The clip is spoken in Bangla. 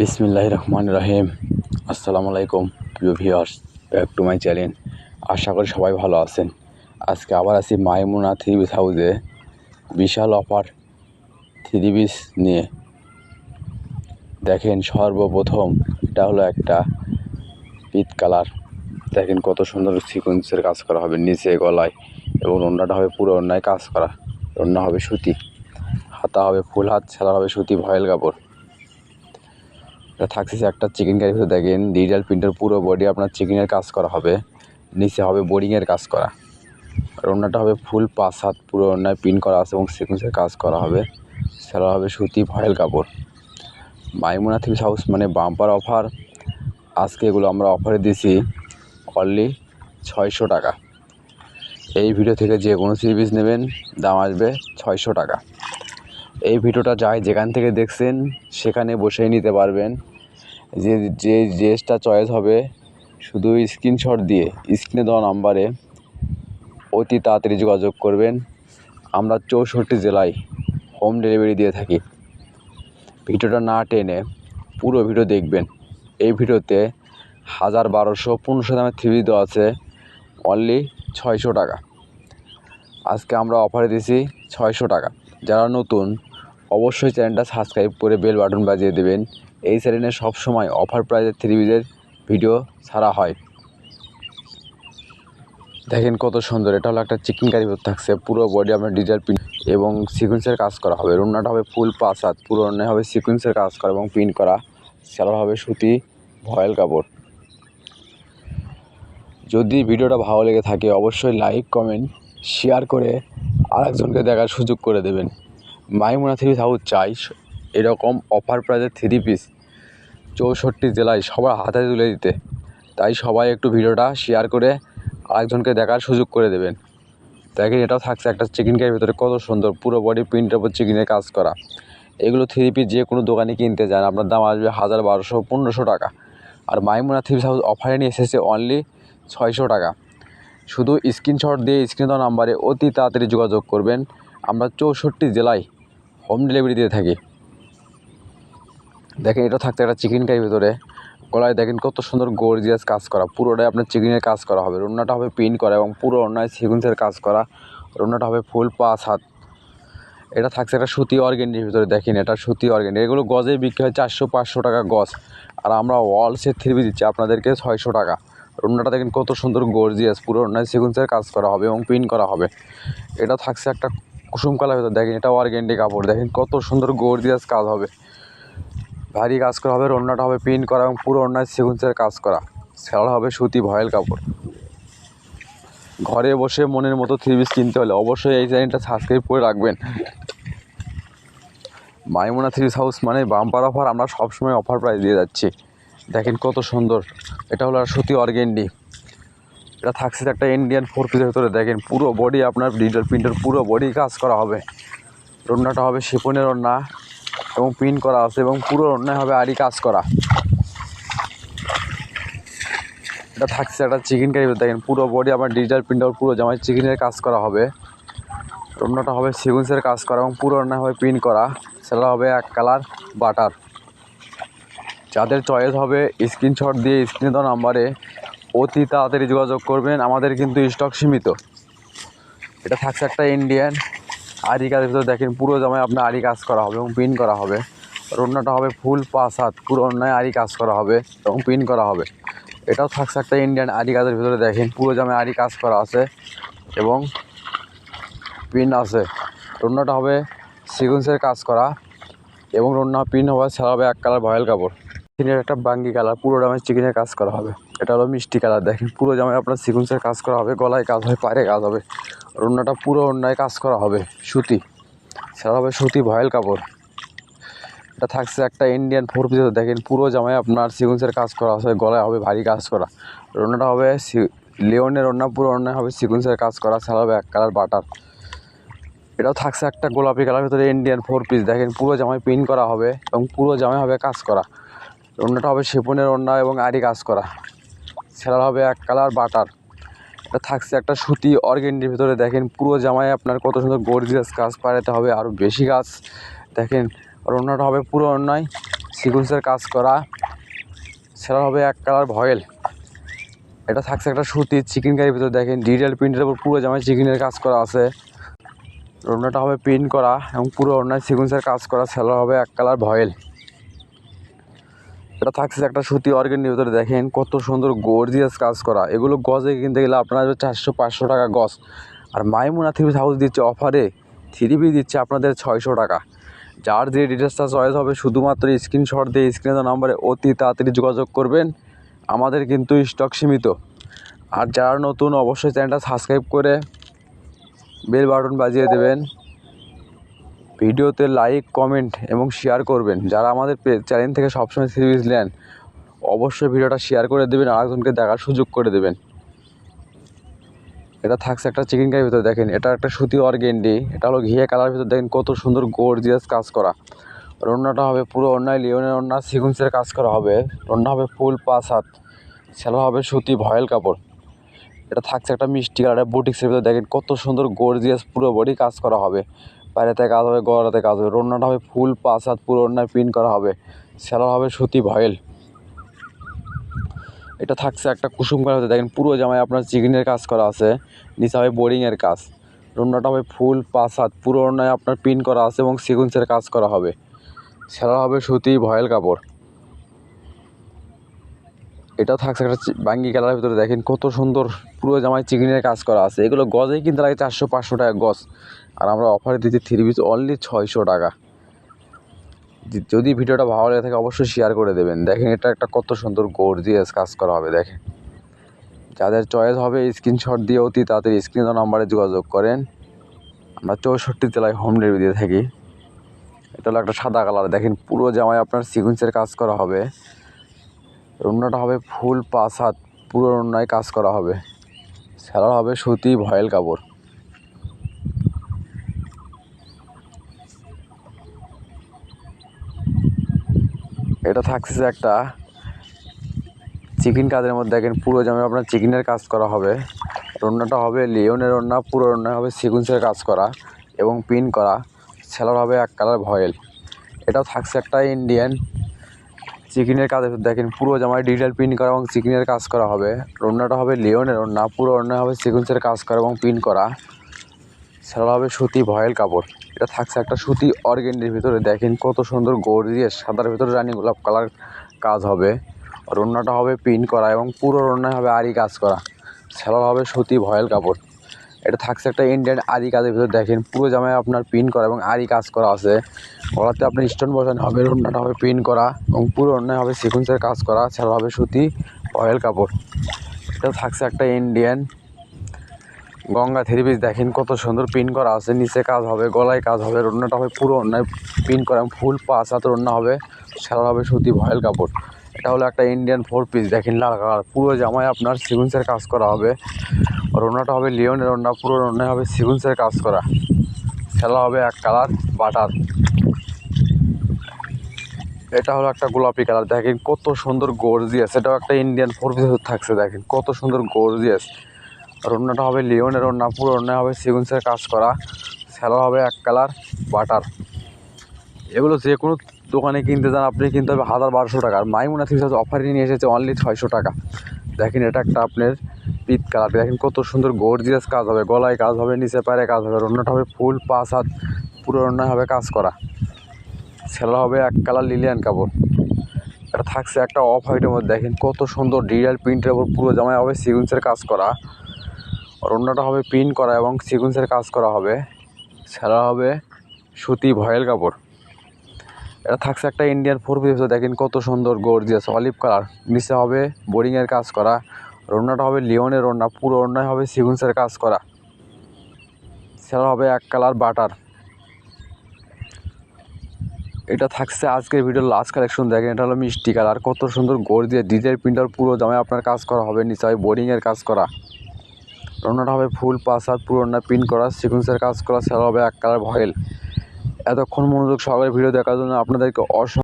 বিসমিল্লাহ রহমান রহিম। আসসালামু আলাইকুম, প্রিয় viewers back to my channel আশা করি সবাই ভালো আছেন। আজকে আবার আছি মাইমুনা থ্রি পিস হাউসে। বিশাল অফার থ্রি পিস নিয়ে। দেখেন সর্বপ্রথম, এটা হলো একটা পিত কালার। দেখেন কত সুন্দর সিকোয়েন্সের কাজ করা হবে নিচে গলায় এবং অন্যটা হবে পুরো অন্যায় কাজ করা। অন্য হবে সুতি। হাতা হবে ফুল, হাত ছেলা হবে সুতি, ভয়েল কাপড়। এটা থাকছে একটা চিকেন কারি ভিতরে। দেখেন ডিজিটাল প্রিন্টের পুরো বডি আপনার চিকেনের কাজ করা হবে। নিচে হবে বোরিংয়ের কাজ করা। আর অন্যটা হবে ফুল পাঁচ হাত পুরো অন্যায় প্রিন্ট করা আছে এবং সিকুয়েন্সের কাজ করা হবে। সেটা হবে সুতি ভয়েল কাপড়। মাইমুনা থ্রি হাউস মানে বাম্পার অফার। আজকে এগুলো আমরা অফারে দিছি অনলি ছয়শো টাকা। এই ভিডিও থেকে যে কোনো সিরিজ নেবেন, দাম আসবে ছয়শো টাকা। এই ভিডিওটা যাই যেখান থেকে দেখছেন, সেখানে বসেই নিতে পারবেন। যে যে ড্রেসটা চয়েস হবে, শুধু স্ক্রিনশট দিয়ে স্ক্রিনে দেওয়া নাম্বারে অতি তাড়াতাড়ি যোগাযোগ করবেন। আমরা চৌষট্টি জেলায় হোম ডেলিভারি দিয়ে থাকি। ভিডিওটা না টেনে পুরো ভিডিও দেখবেন। এই ভিডিওতে হাজার বারোশো পনেরোশো দামের থ্রি দেওয়া আছে অনলি ছয়শো টাকা। আজকে আমরা অফারে দিছি ছয়শো টাকা। যারা নতুন, অবশ্যই চ্যানেলটা সাবস্ক্রাইব করে বেল বাটন বাজিয়ে দেবেন। এই চ্যানেলে সবসময় অফার প্রাইজের থ্রি ভিডিও ছাড়া হয়। দেখেন কত সুন্দর, এটা হলো একটা চিকেন কারি থাকছে, পুরো বডি আপনার ডিজাইন প্রিন্ট এবং সিকুয়েন্সের কাজ করা হবে। রুনাটা হবে ফুল পাঁচ হাত পুরো অন্যায় হবে সিকুয়েন্সের কাজ করা এবং প্রিন্ট করা। সেলার হবে সুতি, ভয়েল কাপড়। যদি ভিডিওটা ভালো লেগে থাকে, অবশ্যই লাইক কমেন্ট শেয়ার করে আরেকজনকে দেখার সুযোগ করে দেবেন। মাইমুনা থ্রি হাউস চাই। এরকম অফার প্রাইজের থ্রি পিস চৌষট্টি জেলায় সবার হাতে তুলে দিতে। তাই সবাই একটু ভিডিওটা শেয়ার করে আরেকজনকে দেখার সুযোগ করে দেবেন। দেখেন, এটাও থাকছে একটা চিকেন কারির ভিতরে কত সুন্দর, পুরো বডি প্রিন্টের উপর চিকেনের কাজ করা। এগুলো থ্রি পিস যে কোনো দোকানে কিনতে যান, আপনার দাম আসবে হাজার বারোশো, পনেরোশো টাকা। আর মাইমুনা থ্রি হাউস অফারে নিয়ে এসেছে অনলি ছয়শো টাকা। শুধু স্ক্রিনশট দিয়ে স্ক্রিন দেওয়া নাম্বারে অতি তাড়াতাড়ি যোগাযোগ করবেন। আমরা চৌষট্টি জেলায় হোম ডেলিভারি দিয়ে থাকি। দেখেন এটা থাকতে একটা চিকেন কারির ভিতরে। গলায় দেখেন কত সুন্দর গর্জিয়াস কাজ করা। পুরোটাই আপনার চিকেনের কাজ করা হবে। রান্নাটা হবে প্রিন্ট করা এবং পুরো অন্যায় সিকুয়েন্সের কাজ করা। রান্নাটা হবে ফুল পাঁচ হাত। এটা থাকছে একটা সুতি অর্গেন্ডির ভিতরে, দেখেন এটা সুতি অর্গেন্ডি এগুলো গজে বিক্রি হয় চারশো পাঁচশো টাকা গজ। আর আমরা ওয়াল সেট থ্রি দিচ্ছি, আপনাদেরকে ছয়শো টাকা। রান্নাটা দেখেন কত সুন্দর গর্জিয়াস পুরো অন্যায় সিকুয়েন্সের কাজ করা হবে এবং প্রিন্ট করা হবে। এটা থাকছে একটা কুসুম কালার ভিতরে, দেখেন এটা অর্গেন্ডি কাপড়। দেখেন কত সুন্দর গর্জিয়াস কাজ হবে। ভারী কাজ করা হবে অন্যটা হবে প্রিন্ট করা এবং পুরো অন্যায় সিকুয়েন্সের কাজ করা। সেটা হবে সুতি ভয়েল কাপড়। ঘরে বসে মনের মতো থ্রি পিস কিনতে হলে অবশ্যই এই চ্যানেলটা সাবস্ক্রাইব করে রাখবেন। মাইমুনা থ্রি হাউস মানে বাম্পার অফার আমরা সবসময় অফার প্রাইস দিয়ে যাচ্ছি। দেখেন কত সুন্দর। এটা হলো আর সুতি অর্গেন্ডি এটা থাকছে একটা ইন্ডিয়ান ফোর পিসের ভিতরে। দেখেন পুরো বডি আপনার ডিজিটাল প্রিন্টের পুরো বডি কাজ করা হবে। রন্নাটা হবে শিপনের রন্না এবং প্রিন্ট করা আছে এবং পুরো অন্যায় হবে আরই কাজ করা। এটা থাকছে একটা চিকেন কারি দেখেন, পুরো বডি আমার ডিজিটাল প্রিন্টার পুরো জামাই চিকেনের কাজ করা হবে। অন্যটা হবে সিকুয়েন্সের কাজ করা এবং পুরো অন্যায় হবে প্রিন্ট করা। সেটা হবে এক কালার বাটার যাদের চয়েস হবে স্ক্রিনশট দিয়ে স্ক্রিনে দেওয়া নাম্বারে অতি তাড়াতাড়ি যোগাযোগ করবেন। আমাদের কিন্তু স্টক সীমিত। এটা থাকছে একটা ইন্ডিয়ান আরি কাজের ভিতরে দেখেন পুরো জামায় আপনার আরি কাজ করা হবে এবং প্রিন্ট করা হবে। রান্নাটা হবে ফুল পাঁচ হাত পুরো অন্যায় আরি কাজ করা হবে এবং প্রিন্ট করা হবে। এটাও থাকছে একটা ইন্ডিয়ান আরি কাজের ভিতরে দেখেন, পুরো জামায় আরি কাজ করা আছে এবং প্রিন্ট আছে। রান্নাটা হবে সিকুয়েন্সের কাজ করা এবং রান্না প্রিন্ট হবে ছাড়া হবে এক কালার ভয়েল কাপড়। চিকেনের একটা বাঙ্গি কালার পুরো জামায় চিকেনের কাজ করা হবে। এটা হলো মিষ্টি কালার দেখেন, পুরো জামায় আপনার সিকুয়েন্সের কাজ করা হবে, গলায় কাজ হবে, পায়ে কাজ হবে। রান্নাটা পুরো অন্যায় কাজ করা হবে, সুতি। সেটা হবে সুতি ভয়েল কাপড়। এটা থাকছে একটা ইন্ডিয়ান ফোর পিস দেখেন, পুরো জামায় আপনার সিকুয়েন্সের কাজ করা আছে গলায় হবে ভারী কাজ করা। রান্নাটা হবে লিওনের রান্না পুরো অন্যায় হবে সিকুয়েন্সের কাজ করা, সেটা হবে এক কালার বাটার এটাও থাকছে একটা গোলাপি কালার ভিতরে ইন্ডিয়ান ফোর পিস দেখেন, পুরো জামায় প্রিন্ট করা হবে এবং পুরো জামায় হবে কাজ করা। রান্নাটা হবে শিপনের রান্না এবং আরি কাজ করা। সেটা হবে এক কালার বাটার। এটা থাকছে একটা সুতি অর্গেন্ডির ভিতরে। দেখেন পুরো জামায় আপনার কত সুন্দর গর্জিয়াস কাজ পাড়াতে হবে আরও বেশি কাজ। দেখেন অন্যটা হবে পুরো অন্যায় সিকুন্সের কাজ করা। সেটা হবে এক কালার ভয়েল। এটা থাকছে একটা সুতির চিকেন কারির ভিতরে। দেখেন ডিটেল প্রিন্টের উপর পুরো জামায় চিকেনের কাজ করা আছে। ওড়নাটা হবে প্রিন্ট করা এবং পুরো ওড়নায় সিকুন্সের কাজ করা। সেলার হবে এক কালার ভয়েল। এটা থাকছে একটা সুতি অর্গেনের ভিতরে দেখেন, কত সুন্দর গর্জিয়াস কাজ করা। এগুলো গজে কিনতে গেলে আপনার চারশো পাঁচশো টাকা গজ। আর মাইমুনা থ্রি হাউস দিচ্ছে অফারে থ্রি পি দিচ্ছে আপনাদের ছয়শো টাকা। যার যে ডিটেলসটা চয়েস হবে, শুধুমাত্র স্ক্রিনশট দিয়ে স্ক্রিনে নাম্বারে অতি তাড়াতাড়ি যোগাযোগ করবেন। আমাদের কিন্তু স্টক সীমিত। আর যারা নতুন, অবশ্যই চ্যানেলটা সাবস্ক্রাইব করে বেল বাটন বাজিয়ে দেবেন। ভিডিওতে লাইক কমেন্ট এবং শেয়ার করবেন। যারা আমাদের চ্যানেল থেকে সবসময় সিরিজ নেন, অবশ্যই ভিডিওটা শেয়ার করে দেবেন আর একজনকে দেখার সুযোগ করে দেবেন। এটা থাকছে একটা চিকেন কারির ভিতরে, দেখেন। এটা একটা সুতি অর্গেন্ডি এটা হলো ঘিয়ে কালার ভিতরে, দেখেন কত সুন্দর গর্জিয়াস কাজ করা। রান্নাটা হবে পুরো অন্যায়, লিওনের অন্যা সিকুন্সের কাজ করা হবে। রান্না হবে ফুল পাঁচ হাত। সেলা হবে সুতি, ভয়েল কাপড়। এটা থাকছে একটা মিষ্টি কালারের বুটিক্সের ভিতরে, দেখেন কত সুন্দর গর্জিয়াস পুরো বডি কাজ করা হবে। বাইরেতে কাজ হবে, গড়াতে কাজ হবে। রান্নাটা হবে ফুল পাঁচ হাত পুরো অন্যায় প্রিন্ট করা হবে। সেলা হবে সুতি ভয়েল। এটা থাকছে একটা কুসুম কালার দেখেন পুরো জামায় আপনার চিকেনের কাজ করা আছে, নিচে হবে বোরিংয়ের কাজ। রুমনাটা হবে ফুল পাঁচ হাত পুরো অন্যায় আপনার প্রিন্ট করা আছে এবং সিকুন্সের কাজ করা হবে। সেলা হবে সুতি ভয়েল কাপড়। এটা থাকছে একটা বাঙ্গি কালারের ভিতরে, দেখেন কত সুন্দর পুরো জামায় চিকেনের কাজ করা আছে। এগুলো গজেই কিনতে লাগে চারশো পাঁচশো টাকা গজ। আর আমরা অফারে দিচ্ছি থ্রি পিস অনলি ছয়শো টাকা। যদি- ভিডিওটা ভালো লেগে থাকে অবশ্যই শেয়ার করে দেবেন। দেখেন এটা একটা কত সুন্দর গর্জিয়াস কাজ করা হবে, দেখেন। যাদের চয়েস হবে স্ক্রিনশট দিয়ে অতি তাড়াতাড়ি স্ক্রিন নাম্বারে যোগাযোগ করেন। আমরা চৌষট্টি জেলায় হোম ডেলিভারি দিয়ে থাকি। এটা হলো একটা সাদা কালার দেখেন পুরো জামায় আপনার সিকুয়েন্সের কাজ করা হবে। রুমনাটা হবে ফুল পাঁচ পুরো রুমনায় কাজ করা হবে। সেলার হবে সুতি ভয়েল কাপড়। এটা থাকছে একটা চিকেন কাজের মধ্যে। দেখেন পুরো জামায় আপনার চিকেনের কাজ করা হবে, রান্নাটা হবে লিওনের রান্না, পুরো রান্না হবে সিকুন্সের কাজ করা এবং পিন করা। সেলার হবে এক কালার ভয়েল। এটাও থাকছে একটা ইন্ডিয়ান চিকেনের কাজ দেখেন পুরো জামায় ডিটেল পিন করা এবং চিকেনের কাজ করা হবে। রান্নাটা হবে লিওনের রান্না, পুরো রান্না হবে সিকুন্সের কাজ করা এবং পিন করা। সেলার হবে সুতি ভয়েল কাপড়। এটা থাকছে একটা সুতি অর্গেন্ডির ভিতরে। দেখেন কত সুন্দর গর্জিয়াস সাদার ভিতরে রানী গোলাপ কালার কাজ হবে। রন্নাটা হবে পিন করা এবং পুরো রন্নায় হবে আরি কাজ করা। সেলার হবে সুতি ভয়েল কাপড়। এটা থাকছে একটা ইন্ডিয়ান আরি কাজের ভিতরে। দেখেন পুরো জামায় আপনার পিন করা এবং আরি কাজ করা আছে। গলাতে আপনার স্টোন বসানো, হবে রন্নাটা হবে পিন করা এবং পুরো অন্যায় হবে সিকুন্সের কাজ করা। সেলা হবে সুতি ভয়েল কাপড়। এটা থাকছে একটা ইন্ডিয়ান গঙ্গা থ্রি পিস দেখেন কত সুন্দর পিন করা আছে, নিচে কাজ হবে, গলায় কাজ হবে রন্নাটা হবে পুরো অন্যায় পিন করা, ফুল পাঁচ হাত রন্না হবে সেলা হবে সুতি ভয়েল কাপড়। এটা হলো একটা ইন্ডিয়ান ফোর পিস দেখেন লাল কালার, পুরো জামায় আপনার সিকুন্সের কাজ করা হবে। রন্নাটা হবে লিওনের রন্না পুরো রন্নায় হবে সিকুন্সের কাজ করা। সেলা হবে এক কালার, বাটার। এটা হলো একটা গোলাপি কালার, দেখেন কত সুন্দর গর্জিয়াস এটাও একটা ইন্ডিয়ান ফোর পিস থাকছে, দেখেন কত সুন্দর গর্জিয়াস রন্নাটা হবে লিওনের রন্না পুরো রন্নায় হবে সিকুন্সের কাজ করা। সেলা হবে এক কালার বাটার। এগুলো যে কোনো দোকানে কিনতে যান আপনি কিনতে হবে হাজার বারোশো টাকা। আর মাইমুনা থ্রি অফারে নিয়ে এসেছে অনলি ছয়শো টাকা। দেখেন, এটা একটা আপনার পিত কালার। দেখেন, কত সুন্দর গর্জিয়াস কাজ হবে। গলায় কাজ হবে, নিচে পায়ে কাজ হবে। রন্নাটা হবে ফুল পাঁচ হাত, পুরো রন্নায় হবে কাজ করা। সেলা হবে এক কালার লিলিয়ান কাপড়। এটা থাকছে একটা অফ হোয়াইটের মধ্যে দেখেন কত সুন্দর। ডিজিটাল প্রিন্টের উপর পুরো জামায় হবে সিগুন্সের কাজ করা। রন্নাটা হবে প্রিন্ট করা এবং সিকুয়েন্সের কাজ করা হবে। সেলা হবে সুতি ভয়েল কাপড়। এটা থাকছে একটা ইন্ডিয়ান ফোর পিস দেখেন কত সুন্দর গর্জিয়াস অলিভ কালার নিচে হবে বোরিংয়ের কাজ করা। রন্নাটা হবে লিওনের রন্না পুরো রন্নায় হবে সিকুয়েন্সের কাজ করা। সেটা হবে এক কালার বাটার। এটা থাকছে আজকের ভিডিওর লাস্ট কালেকশন দেখেন এটা হলো মিষ্টি কালার। কত সুন্দর গর্জিয়াস ডিজাইন, প্রিন্টার, পুরো জামায় আপনার কাজ করা হবে। নিচে বোরিংয়ের কাজ করা। রন্নাটা হবে ফুল পাঁচ পুরোনা প্রিন্ট করা, সিকুয়েন্সের কাজ করা, সেটা হবে এক কালার ভয়েল। এতক্ষণ মনোযোগ সহকারে ভিডিও দেখার জন্য আপনাদেরকে অসংখ্য